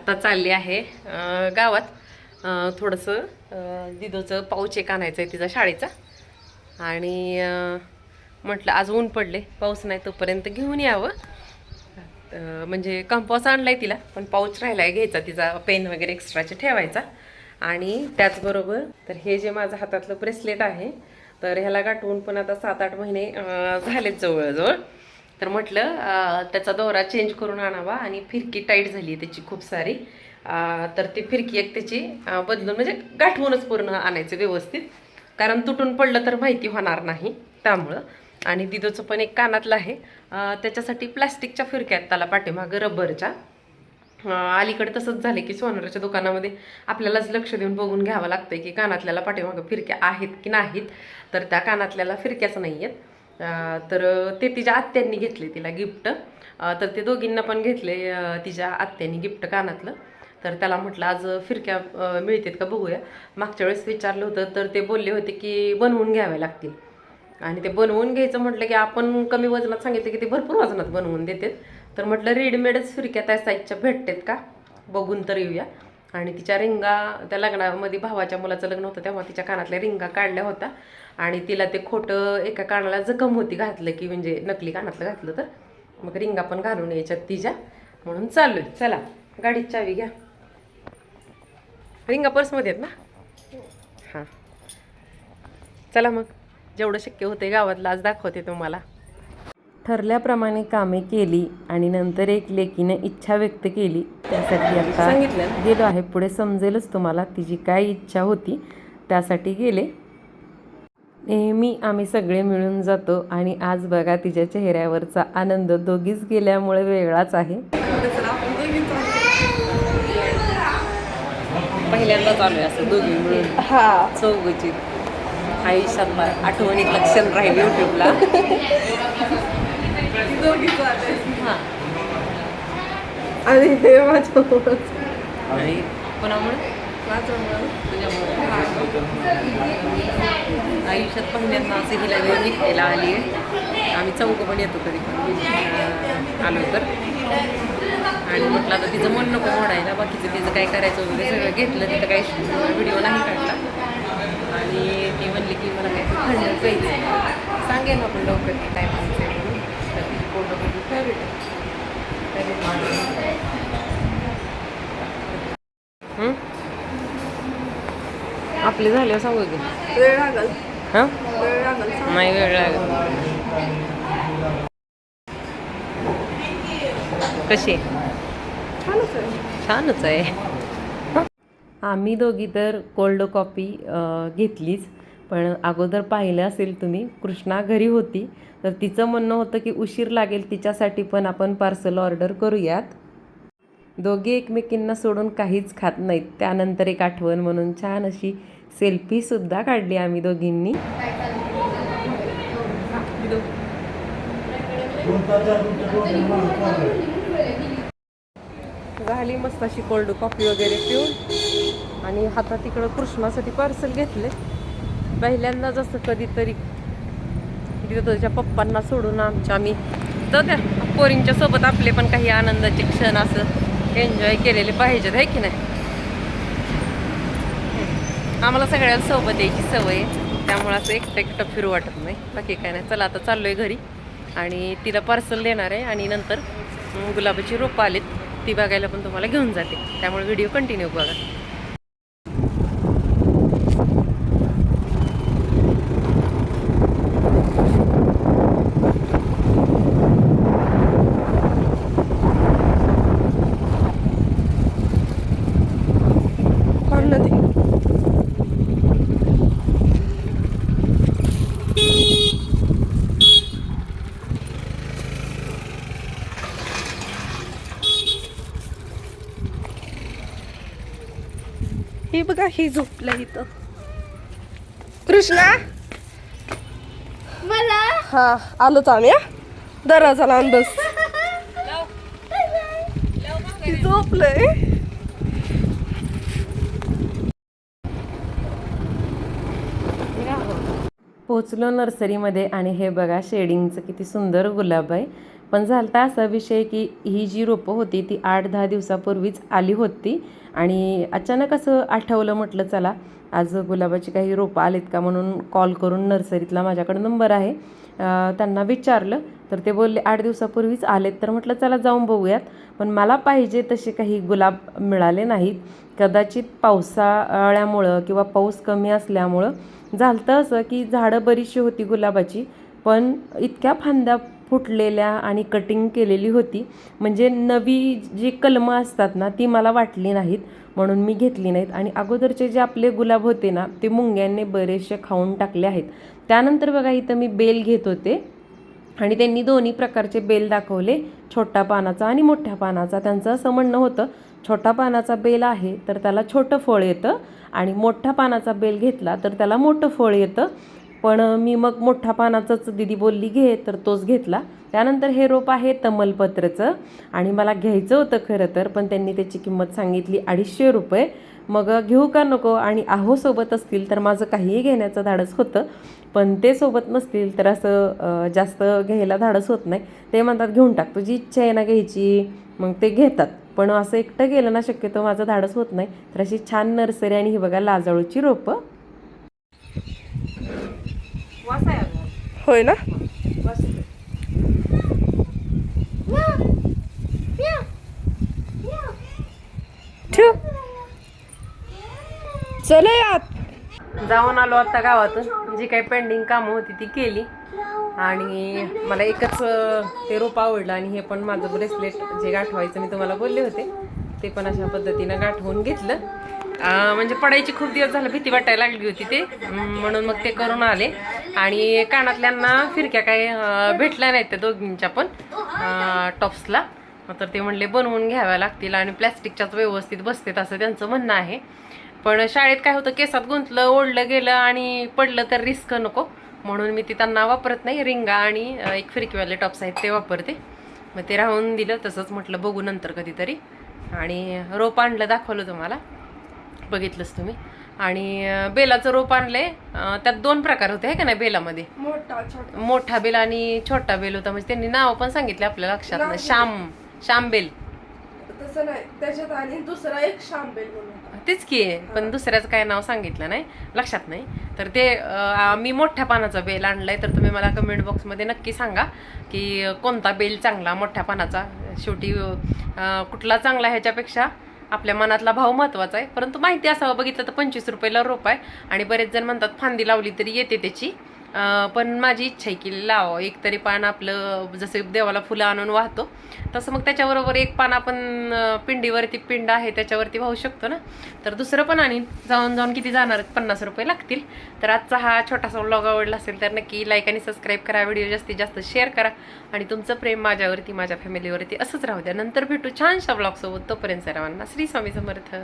आत्ता चालली आहे गावात. थोडंसं दिदोचं पाऊच एक आणायचं आहे तिचा शाळेचा. आणि म्हटलं आज ऊन पडले पाऊस नाही तोपर्यंत घेऊन यावं. म्हणजे म्हणजे आणला आणलाय तिला पण पाऊच राहिलाय घ्यायचा तिचा पेन वगैरे एक्स्ट्राचे ठेवायचा. आणि त्याचबरोबर तर हे जे माझं हातातलं ब्रेसलेट आहे तर ह्याला गाठवून पण आता सात आठ महिने झालेत जवळजवळ. तर म्हटलं त्याचा दोरा चेंज करून आणावा आणि फिरकी टाईट झाली आहे त्याची खूप सारी. तर ती फिरकी एक त्याची बदलून म्हणजे गाठवूनच पूर्ण आणायचं व्यवस्थित. कारण तुटून पडलं तर माहिती होणार नाही त्यामुळं. आणि दिदोचं पण एक कानातलं आहे. त्याच्यासाठी प्लास्टिकच्या फिरक्या आहेत त्याला पाठीमागं रबरच्या. अलीकडे तसंच झालं की सोनाराच्या दुकानामध्ये आपल्यालाच लक्ष देऊन बघून घ्यावं लागतं की कानातल्याला पाठीमागं फिरक्या आहेत की नाहीत. तर त्या कानातल्याला फिरक्याच नाही आहेत तर ते तिच्या आत्यांनी घेतले तिला गिफ्ट. तर ते दोघींना पण घेतले तिच्या आत्यांनी गिफ्ट कानातलं. तर त्याला म्हटलं आज फिरक्या मिळतात का बघूया. मागच्या वेळेस विचारलं होतं तर ते बोलले होते की बनवून घ्याव्या लागतील. आणि ते बनवून घ्यायचं म्हटलं की आपण कमी वजनात सांगितलं की ते भरपूर वजनात बनवून देतात. तर म्हटलं रेडीमेडच फिरक्या त्या साईजच्या भेटतात का? बघून तर येऊया. आणि तिच्या रिंगा त्या लग्नामध्ये भावाच्या मुलाचं लग्न होतं तेव्हा तिच्या कानातल्या रिंगा काढल्या होत्या. आणि तिला ते खोटं एका कानाला जखम होती घातलं की म्हणजे नकली कानातलं घातलं तर. मग रिंगा पण घालून यायच्यात तिच्या. म्हणून चाललोय. चला गाडीत चावी घ्या. रिंगा पर्समध्ये आहेत ना? हां. चला मग. जेवढं शक्य होते गावातलं आज दाखवते तुम्हाला. ठरल्याप्रमाणे कामे केली आणि नंतर एक लेकीने इच्छा व्यक्त केली. त्यासाठी आता सांगितलं गेलो आहे. पुढे समजेलच तुम्हाला तिची काय इच्छा होती. त्यासाठी गेले. नेहमी आम्ही सगळे मिळून जातो आणि आज बघा तिच्या चेहऱ्यावरचा आनंद दोघीच गेल्यामुळे वेगळाच आहे. पहिल्यांदा चालू आहे असं दोघी मिळून. हा. चौघची. आयुष्यात आठवणीत लक्षण राहील युट्यूबला हां. आणि हे आणि? कोणामुळे? माझ्यामुळं आयुष्यात पहिल्यांदा असं हिला वेळ निघायला आली आहे. आम्ही चौकं पण येतो कधी पण. आलो तर. आणि म्हटलं आता तिचं मन नको म्हणायला बाकीचं तिचं काय करायचं वगैरे सगळं घेतलं तिथं काही व्हिडिओ नाही काढला. आणि ती म्हणली की मला काय खंड पाहिजे सांगेल आपण लवकर की काय म्हणते म्हणून. तर ती फोटो बघून फेवरेट आपले झाले सांगू की वेळ लागल. हां? वेळ लागल नाही वेळ लागत कशी? छानच आहे. छानच आहे. आम्ही दोघी तर कोल्ड कॉफी घेतलीच. पण अगोदर पाहिलं असेल तुम्ही कृष्णा घरी होती. तर तिचं म्हणणं होतं की उशीर लागेल तिच्यासाठी पण आपण पार्सल ऑर्डर करूयात. दोघे एकमेकींना सोडून काहीच खात नाहीत. त्यानंतर एक आठवण म्हणून छान अशी सेल्फीसुद्धा काढली आम्ही दोघींनी. झाली मस्त अशी कोल्ड कॉफी वगैरे पिऊन. आणि हातात इकडं कृष्णासाठी पार्सल घेतले. पहिल्यांदा जसं कधीतरी तिथं त्याच्या पप्पांना सोडून आमच्या आम्ही तर त्या पोरींच्या सोबत आपले पण काही आनंदाचे क्षण असं. एन्जॉय केलेले पाहिजेत आहे की नाही? आम्हाला सगळ्यांना सोबत यायची सवय आहे. त्यामुळे असं एकटं एकटं फिरू वाटत नाही. बाकी काय नाही. चला आता चाललो आहे घरी. आणि तिला पार्सल देणार आहे आणि नंतर गुलाबाची रोपं आलीत ती बघायला पण तुम्हाला घेऊन जाते. त्यामुळे व्हिडिओ कंटिन्यू बघा. बघा ही झोपलं इथं. कृष्णा? मला? हा आलोच आम्ही. दरवाजा लावून बस. झोपलंय. पोचलो नर्सरीमध्ये आणि हे बघा शेडिंगचं किती सुंदर गुलाब आहे. पण झालता असा विषय की ही जी रोपं होती ती आठ दहा दिवसापूर्वीच आली होती. आणि अचानक असं आठवलं म्हटलं चला आज गुलाबाची काही रोपं आलीत का? म्हणून कॉल करून नर्सरीतला माझ्याकडे नंबर आहे. त्यांना विचारलं तर ते बोलले आठ दिवसापूर्वीच आलेत. तर म्हटलं चला जाऊन बघूयात. पण मला पाहिजे तसे काही गुलाब मिळाले नाहीत. कदाचित पावसाळ्यामुळं किंवा पाऊस कमी असल्यामुळं झालं असं की झाडं बरीचशी होती गुलाबाची पण इतक्या फांद्या फुटलेल्या आणि कटिंग केलेली होती. म्हणजे नवी जी कलमं असतात ना ती मला वाटली नाहीत म्हणून मी घेतली नाहीत. आणि अगोदरचे जे आपले गुलाब होते ना ते मुंग्यांनी बरेचसे खाऊन टाकले आहेत. त्यानंतर बघा इथं मी बेल घेत होते. आणि त्यांनी दोन्ही प्रकारचे बेल दाखवले. छोटा पानाचा आणि मोठ्या पानाचा. त्यांचं असं म्हणणं होतं छोटा पानाचा बेल आहे तर त्याला छोटं फळ येतं. आणि मोठ्या पानाचा बेल घेतला तर त्याला मोठं फळ येतं. पण मी मग मोठ्या पानाचाच दिदी बोलली घे. तर तोच घेतला. त्यानंतर हे रोप आहे तमलपत्रचं आणि मला घ्यायचं होतं खरं तर पण त्यांनी त्याची किंमत सांगितली अडीचशे रुपये. मग घेऊ का नको? आणि आहो सोबत असतील तर माझं काहीही घेण्याचं धाडस होतं पण ते सोबत नसतील तर असं जास्त घ्यायला धाडस होत नाही. ते म्हणतात घेऊन टाक तुझी इच्छा आहे ना घ्यायची. मग ते घेतात. पण असं एकटं गेलं ना शक्यतो माझं धाडस होत नाही. तर अशी छान नर्सरी आणि ही बघा लाजाळूची रोपं. होय ना? ठेव. चला यात जाऊन आलो आता गावातून जी काही पेंडिंग कामं होती ती केली. आणि मला एकच ते रोप आवडलं आणि हे पण माझं ब्रेसलेट जे गाठवायचं मी तुम्हाला बोलले होते ते पण अशा पद्धतीनं गाठवून घेतलं. म्हणजे पडायची खूप दिवस झालं भीती वाटायला लागली होती ते. म्हणून मग ते करून आले. आणि कानातल्यांना फिरक्या काही भेटल्या नाहीत त्या दोघींच्या पण टॉप्सला. तर ते म्हणले बनवून घ्याव्या लागतील आणि प्लॅस्टिकच्याच व्यवस्थित बसतात असं त्यांचं म्हणणं आहे. पण शाळेत काय होतं केसात गुंतलं ओढलं गेलं आणि पडलं तर रिस्क नको. म्हणून मी ती त्यांना वापरत नाही. रिंगा आणि एक फिरकीवाले टॉप्स आहेत ते वापरते. मग ते राहून दिलं तसंच म्हटलं बघू नंतर कधीतरी. आणि रोप आणलं दाखवलं तुम्हाला. बघितलंच तुम्ही. आणि बेलाचं रोप आणलंय. त्यात दोन प्रकार होते आहे का नाही बेलामध्ये? मोठा छोटा. मोठा बेल आणि छोटा बेल होता. म्हणजे त्यांनी नाव पण सांगितले आपल्या लक्षात नाही. श्याम श्याम बेल. तसं नाही. त्याच्यात आणि दुसरा एक म्हणून होता. तेच की पण दुसऱ्याचं काय नाव सांगितलं नाही? लक्षात नाही. तर ते मी मोठ्या पानाचा बेल आणलाय. तर तुम्ही मला कमेंट बॉक्समध्ये नक्की सांगा की कोणता बेल चांगला मोठ्या पानाचा? शेवटी कुठला चांगला ह्याच्यापेक्षा? आपल्या मनातला भाव महत्त्वाचा आहे. परंतु माहिती असावं बघितलं तर पंचवीस रुपयाला रोप आहे. आणि बरेच जण म्हणतात फांदी लावली तरी येते त्याची. पण माझी इच्छा आहे की लाव एक तरी पान आपलं जसं देवाला फुलं आणून वाहतो तसं मग त्याच्याबरोबर एक पान आपण पिंडीवरती पिंड आहे त्याच्यावरती वाहू शकतो ना. तर दुसरं पण आणीन जाऊन जाऊन किती जाणार? पन्नास रुपये लागतील. तर आजचा हा छोटासा व्लॉग आवडला असेल तर नक्की लाईक आणि सबस्क्राईब करा. व्हिडिओ जास्तीत जास्त शेअर करा. आणि तुमचं प्रेम माझ्यावरती माझ्या फॅमिलीवरती असंच राहू द्या. नंतर भेटू छानशा ब्लॉगसोबत तोपर्यंत सर्वांना श्री स्वामी समर्थ.